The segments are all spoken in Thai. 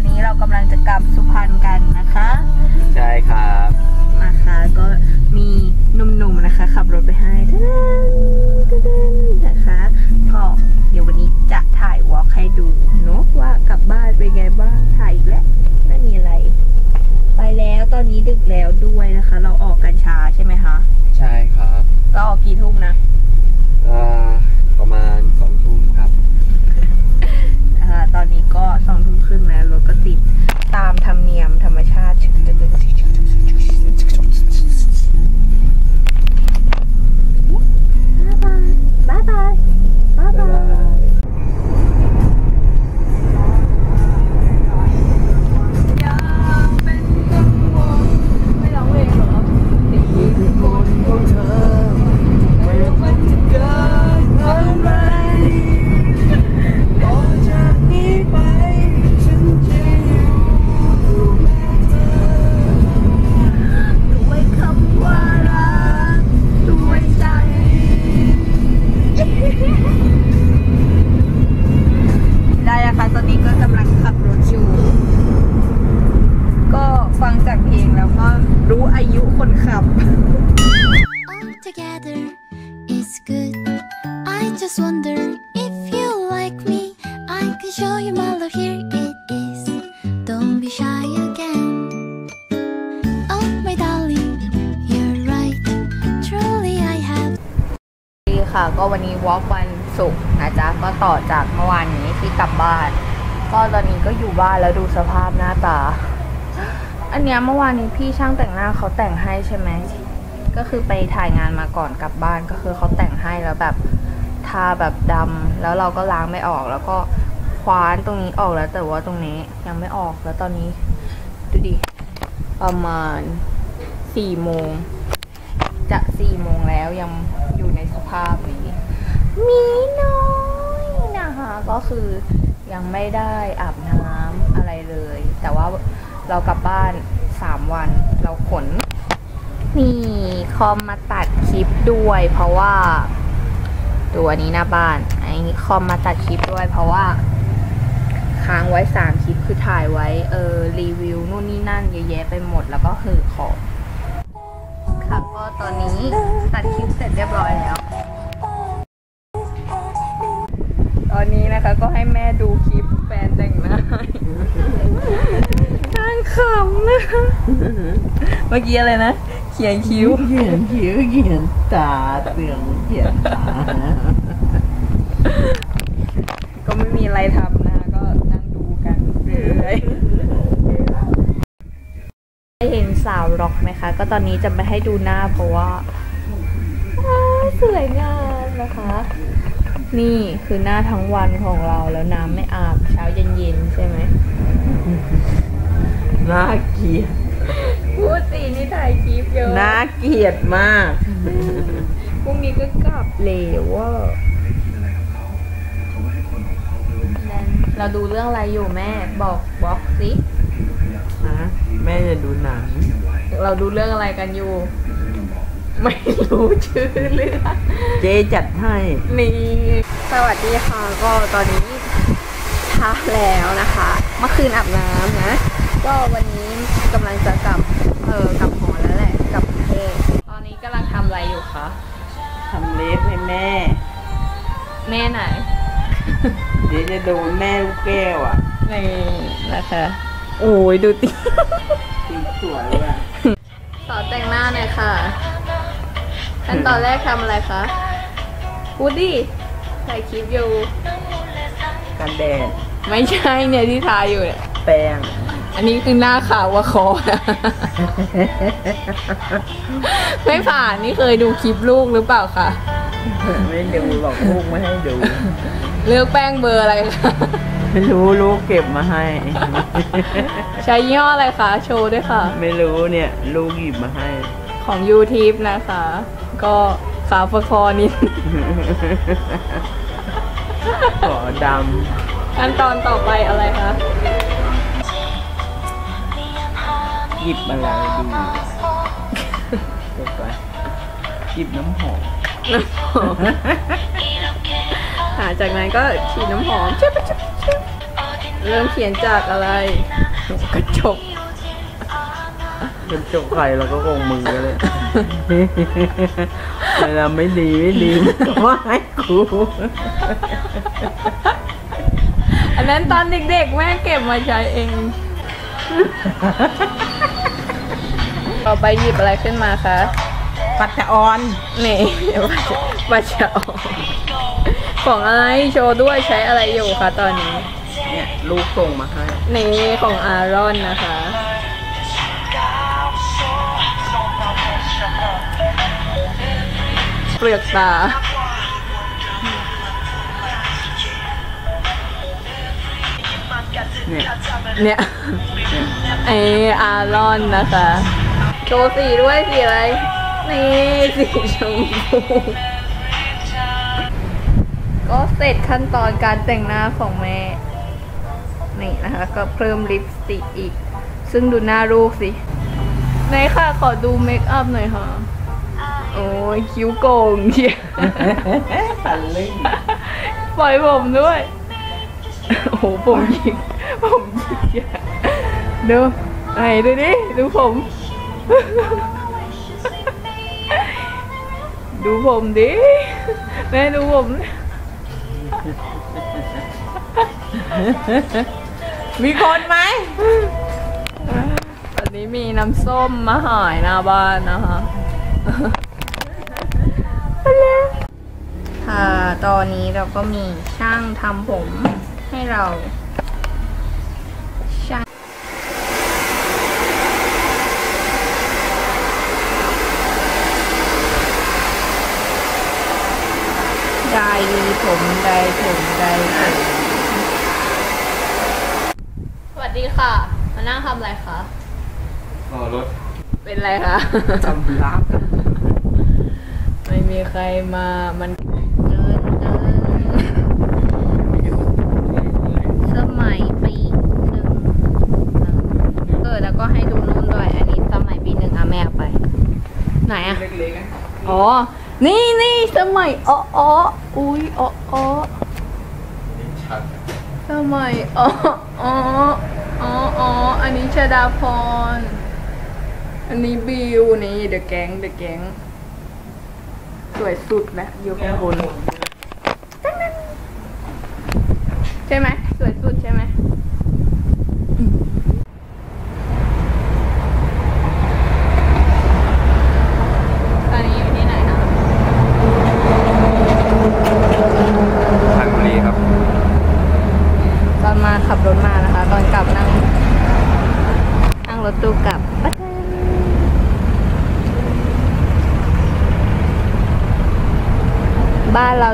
อนนี้เรากำลังจะกลับสุพรรณกันนะคะ ใช่ครับนะคะก็มีหนุ่มๆนะคะขับรถไปให้ทะดนทะดนนะคะก็เดี๋ยววันนี้จะถ่ายวอล์กให้ดูเนอะว่ากลับบ้านเป็นไงบ้างถ่ายอีกแล้วไม่มีอะไร ไปแล้วตอนนี้ดึกแล้วด้วยนะคะ เราออกกันช้าใช่ไหมคะ ใช่ครับ เราออกกี่ทุ่มนะ อ่า ประมาณสองทุ่มครับ นะคะต อนนี้ก็สองทุ่มครึ่งแล้วรถก็ติดตามธรรมเนียมธรรมชาติ ก็วันนี้วอล์กวันศุกร์นะจ๊ะก็ต่อจากเมื่อวานนี้ที่กลับบ้าน ก็ตอนนี้ก็อยู่บ้านแล้วดูสภาพหน้าตา อันเนี้ยเมื่อวานนี้พี่ช่างแต่งหน้าเขาแต่งให้ใช่ไหมก็คือไปถ่ายงานมาก่อนกลับบ้านก็คือเขาแต่งให้แล้วแบบทาแบบดำแล้วเราก็ล้างไม่ออกแล้วก็คว้านตรงนี้ออกแล้วแต่ว่าตรงนี้ยังไม่ออกแล้วตอนนี้ดูดิประมาณสี่โมงจะสี่โมงแล้วยังอยู่ในสภาพนี้ มีน้อยนะคะ ก็คือยังไม่ได้อาบน้ำอะไรเลย แต่ว่าเรากลับบ้านสามวันเราขน นี่คอมมาตัดคลิปด้วย เพราะว่าตัวนี้หน้าบ้านไอ้นี่คอมมาตัดคลิปด้วย เพราะว่าค้างไว้สามคลิปคือถ่ายไว้เออรีวิวนู่นนี่นั่นเยอะแยะไปหมดแล้วก็คือของ เมื่อกี้อะไรนะ เขียนคิ้ว เขียนคิ้ว เขียนตาเตืองเขียนตา ก็ไม่มีอะไรทำนะคะก็นั่งดูกันเรื่อยๆได้เห็นสาวร็อกไหมคะ ก็ตอนนี้จะไม่ให้ดูหน้าเพราะว่าว้าวสวยงามนะคะ นี่คือหน้าทั้งวันของเราแล้วน้ำไม่อาบเช้าเย็นๆใช่ไหมน่าเกลียด พูดสินี่ถ่ายคลิปเยอะน่าเกลียดมาก พรุ่งนี้ก็กลับเร็วว่าเราดูเรื่องอะไรอยู่แม่ บอกบอกสิฮะแม่จะดูหนัง เราดูเรื่องอะไรกันอยู่ ไม่รู้ชื่อเรื่องเจ๊จัดให้นี่สวัสดีค่ะก็ตอนนี้เช้าแล้วนะคะ เมื่อคืนอาบน้ำนะ ก็วันนี้กำลังจะกลับ เออกลับหอแล้วแหละกลับกรุงเทพตอนนี้กำลังทำอะไรอยู่คะ ทำเล็บให้แม่ แม่ไหน เดี๋ยวจะโดนแม่ลูกแก้วอะนี่นะคะ โอ้ยดูติ สีสวยอะสอนแต่งหน้าหน่อยค่ะขั้นตอนแรกทำอะไรคะพูดดิถ่ายคลิปอยู่ กันแดด ไม่ใช่เนี่ยที่ทาอยู่เนี่ย แป้ง อันนี้คือหน้าขาวว่าคอนะไม่ผ่านนี่เคยดูคลิปลูกหรือเปล่าคะไม่ดูหรอกลูกไม่ให้ดู เลือกแป้งเบอร์อะไรคะไม่รู้ลูกเก็บมาให้ ใช้ยี่ห้ออะไรคะ โชว์ด้วยค่ะ ไม่รู้เนี่ย ลูกหยิบมาให้ ของ YouTube นะคะ ก็ขาวประคอนิดขอดขั้นตอนต่อไปอะไรคะ หยิบอะไรดีเดี๋ยวก่อนหยิบน้ำหอมหาจากนั้นก็ฉีดน้ำหอมชิบชิบชิบเริ่มเขียนจากอะไร กระจกเป็นจบใครเราก็คงมึงกันเลยเวลาไม่ดีไม่ดีมึงก็ว่าให้กูอันนั้นตอนเด็กๆ แม่เก็บมาใช้เอง ต่อไปหยิบอะไรขึ้นมาคะปัตตะออนนี่บัตรจะออกของอะไรโชว์ด้วยใช้อะไรอยู่คะตอนนี้ เนี่ยลูกส่งมาให้นี่ของอารอนนะคะเปลือกตาเนี่ย เนี่ยไออารอนนะคะ โชว์สีด้วยสีอะไร นี่สีชมพูก็เสร็จขั้นตอนการแต่งหน้าของแม่ นี่นะคะ ก็เพิ่มลิปสติกอีก ซึ่งดูหน้าลูกสิไหนค่ะ ขอดูเมคอัพหน่อยค่ะ โอ้ยคิ้วโกงเชียตันลึงปล่อยผมด้วย โอ้โหผมหยิกผมหยิกเชียดูไหนดูดิ ดูผม ดูผมดิ แม่ดูผมมีคนไหมวันนี้มีน้ำส้มมาหายหน้าบ้านนะคะค่ะ ตอนนี้เราก็มีช่างทำผมให้เรา ช่างได้ดี ผมได้ผมได้ผมสวัสดีค่ะ มานั่งทำอะไรคะรอรถ เป็นไรคะจำรับไม่มีใครมา มันเดินเดินสมัยปีหนึ่งเออแล้วก็ให้ดูนู่นด้วย อันนี้สมัยปีหนึ่งอะแม่เอาไป ไหนอะ เล็กๆอะอ๋อ นี่นี่สมัยอ๋ออ๋ออุ้ยอ๋ออ๋อชัดสมัยอ๋ออ๋ออ๋ออ๋ออันนี้ชดาพร อันนี้บิวนี่เดอะแก๊งเดอะแก๊งสวยสุดนะอยู่ข้างบนใช่ไหมสวยสุดใช่ไหมตอนนี้อยู่ที่ไหนคะ ทางบุรีครับ ตอนมาขับรถมานะคะ ตอนกลับนั่ง นั่งรถตู้กลับปะ บ้านเร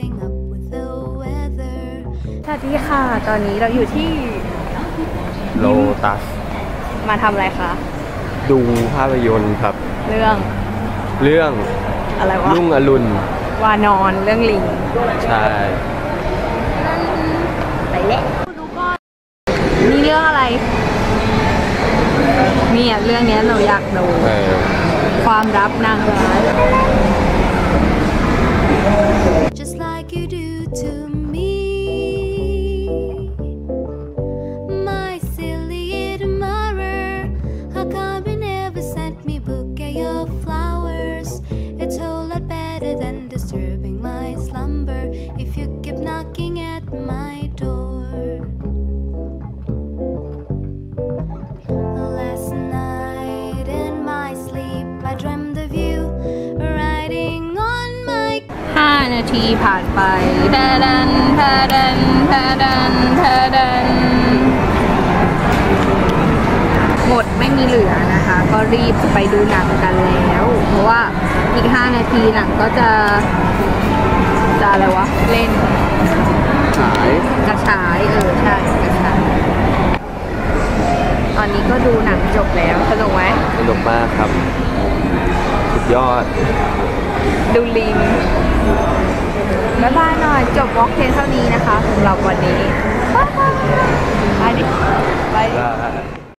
สวัสดีค่ะ ตอนนี้เราอยู่ที่โลตัส มาทำอะไรคะ ดูภาพยนตร์ครับ เรื่อง เรื่องอะไรวะรุ่งอรุณ วานอนเรื่องลิง ใช่ ไปแล้วดูก่อนนี่เรื่องอะไรเนี่ยเรื่องเนี้ยเราอยากดูเออความรับนางร้าย นาทีผ่านไปแทดันแทดันแทดันแทดัน หมดไม่มีเหลือนะคะ ก็รีบไปดูหนังกันแล้ว เพราะว่าอีก 5 นาทีหนังก็จะ จะอะไรวะ เล่นฉายกระฉายเออใช่กระฉายตอนนี้ก็ดูหนังจบแล้วสนุกไหมสนุกมากครับ สุดยอด ดูลิง บ๊ายบายหน่อย จบวอล์กเพียงเท่านี้นะคะสำหรับวันนี้บายบายไปดิ ไป